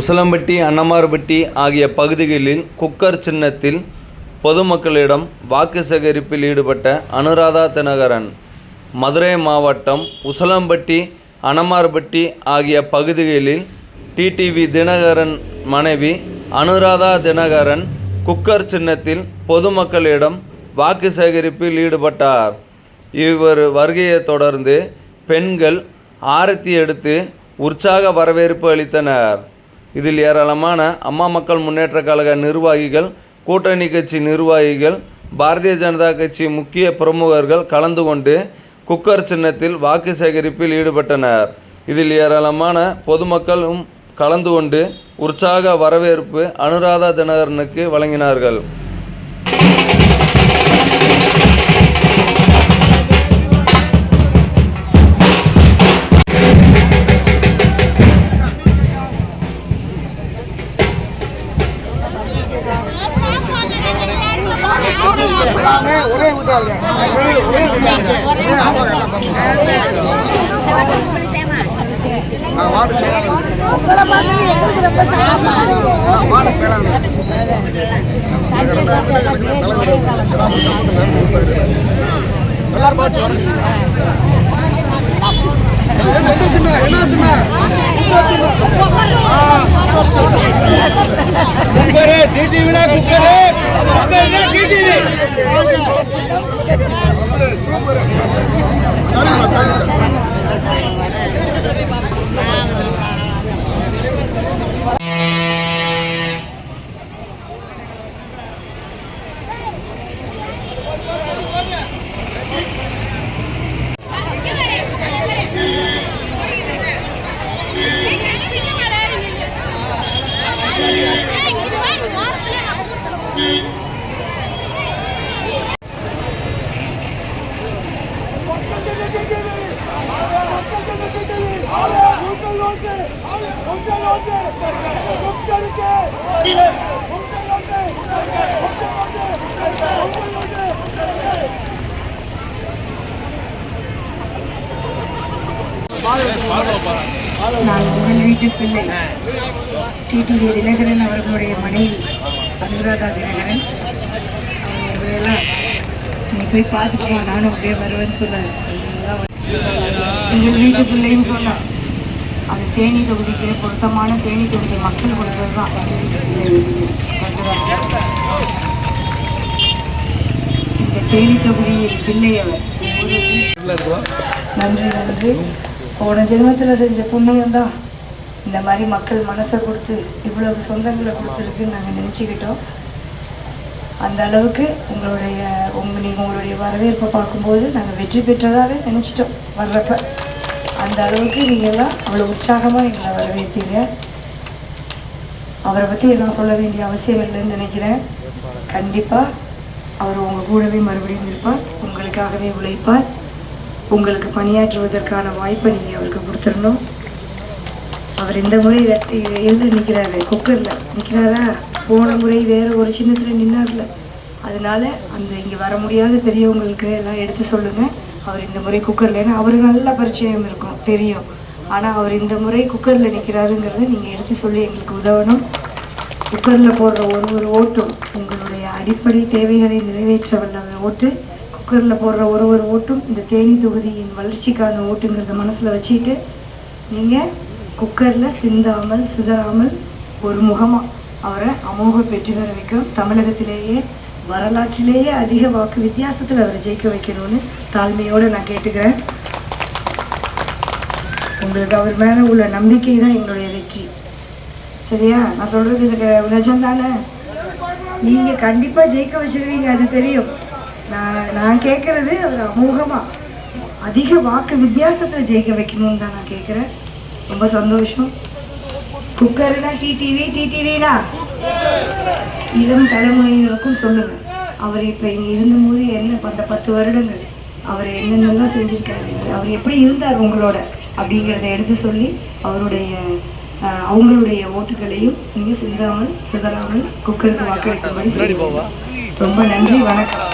உசிலம்பட்டி அன்னமார்பட்டி ஆகிய பகுதிகளில் குக்கர் சின்னத்தில் பொதுமக்களிடம் வாக்கு சேகரிப்பில் ஈடுபட்ட அனுராதா தினகரன். மதுரை மாவட்டம் உசலம்பட்டி அனமார்பட்டி ஆகிய பகுதிகளில் டிடிவி தினகரன் மனைவி அனுராதா தினகரன் குக்கர் சின்னத்தில் பொதுமக்களிடம் வாக்கு சேகரிப்பில் ஈடுபட்டார். இவர் வருகையைத் தொடர்ந்து பெண்கள் ஆரத்தி எடுத்து உற்சாக வரவேற்பு அளித்தனர். இதில் ஏராளமான அம்மா மக்கள் முன்னேற்ற கழக நிர்வாகிகள் கூட்டணி கட்சி நிர்வாகிகள் பாரதிய ஜனதா கட்சி முக்கிய பிரமுகர்கள் கலந்து கொண்டு குக்கர் சின்னத்தில் வாக்கு சேகரிப்பில் ஈடுபட்டனர். இதில் ஏராளமான பொதுமக்களும் கலந்து கொண்டு உற்சாக வரவேற்பு அனுராதா தினகரனுக்கு வழங்கினார்கள். எல்லாமே ஒரே வீட்டாளுங்க ஒரே வீட்டாளுங்க ஒரே எல்லாம் நான் வார்டு செயலாளர் வார்டு செயலாளர் ரெண்டாயிரத்துல தலைவர் எல்லாரும் பார்த்து என்ன சின்ன என்ன சின்ன. ¡Vamos! ¡Vamos! நான் உங்கள் வீட்டு பிள்ளை. டிடிவி தினகரன் அவர்களுடைய மனைவி அனுராதா தினகரன். அவங்க நீ போய் பார்த்துக்கோ நானும் அப்படியே வருவேன்னு சொன்னார். அதனாலதான் வீட்டு பிள்ளைன்னு சொன்னான். அந்த தேனி தொகுதிக்கு பொருத்தமான தேனி தொகுதி மக்கள் கொடுத்தது தான். இந்த தேனி தொகுதியில் பிள்ளை அவர் நன்றி நன்றி. போன ஜென்மத்தில் செஞ்ச புண்ணியம் தான். இந்த மாதிரி மக்கள் மனசை கொடுத்து இவ்வளவு சொந்தங்களை கொடுத்துருக்குன்னு நாங்கள் நினச்சிக்கிட்டோம். அந்த அளவுக்கு உங்களுடைய உங்க நீங்கள் உங்களுடைய வரவேற்பை பார்க்கும்போது நாங்கள் வெற்றி பெற்றதாகவே நினச்சிட்டோம். வர்றப்ப. அந்த அளவுக்கு நீங்கள்லாம் அவ்வளோ உற்சாகமாக எங்களை வரவேற்பீங்க அவரை பற்றி எல்லாம் சொல்ல வேண்டிய அவசியம் இல்லைன்னு நினைக்கிறேன். கண்டிப்பாக அவர் உங்கள் கூடவே மறுபடியும் இருப்பார். உங்களுக்காகவே உழைப்பார். உங்களுக்கு பணியாற்றுவதற்கான வாய்ப்பை நீங்கள் அவருக்கு கொடுத்துடணும். அவர் இந்த முறை எழுந்து நிற்கிறாரு குக்கரில் நிற்கிறாரா போன முறை வேறு ஒரு சின்னத்தில் நின்னார்ல. அதனால அந்த இங்கே வர முடியாத பெரியவங்களுக்கு எல்லாம் எடுத்து சொல்லுங்கள் அவர் இந்த முறை குக்கரில் ஏன்னா அவருக்கு நல்ல பரிச்சயம் இருக்கும் தெரியும். ஆனால் அவர் இந்த முறை குக்கரில் நிற்கிறாருங்கிறத நீங்கள் எடுத்து சொல்லி எங்களுக்கு உதவணும். குக்கரில் போடுற ஒரு ஒரு ஓட்டும் உங்களுடைய அடிப்படை தேவைகளை நிறைவேற்ற வல்லவை ஓட்டு. குக்கரில் போடுற ஒரு ஒரு ஓட்டும் இந்த தேனி தொகுதியின் வளர்ச்சிக்கான ஓட்டுங்கிறத மனசில் வச்சுக்கிட்டு நீங்கள் குக்கரில் சிந்தாமல் சிதறாமல் ஒரு முகமாக அவரை அமோக பெற்று வர வைக்கும் தமிழகத்திலேயே வரலாற்றிலேயே அதிக வாக்கு வித்தியாசத்தில் அவரை ஜெயிக்க வைக்கணும்னு தாழ்மையோடு நான் கேட்டுக்கிறேன். உங்களுக்கு அவர் மேலே உள்ள நம்பிக்கை தான் எங்களுடைய வெற்றி. சரியா? நான் சொல்கிறது இதுக்கு நிஜம் தானே? கண்டிப்பாக ஜெயிக்க வச்சிருவீங்க அது தெரியும். நான் நான் கேட்குறது அவர் அமோகமாக அதிக வாக்கு வித்தியாசத்தை ஜெயிக்க வைக்கணும்னு தான் நான் கேட்குறேன் ரொம்ப சந்தோஷம். குக்கர்னா டிடிவி டிடிவினா இளம் தலைமுறையினருக்கும் சொல்லுங்க. அவர் இப்போ இங்கே இருந்தபோது என்ன அந்த பத்து வருடங்கள் அவர் என்னென்னலாம் செஞ்சிருக்காரு அவர் எப்படி இருந்தார் உங்களோட அப்படிங்கிறத எடுத்து சொல்லி அவருடைய அவங்களுடைய ஓட்டுகளையும் நீங்கள் சிந்தாமல் சிதறாமல் குக்கருக்கு வாக்களிக்கும்படி. ரொம்ப நன்றி வணக்கம்.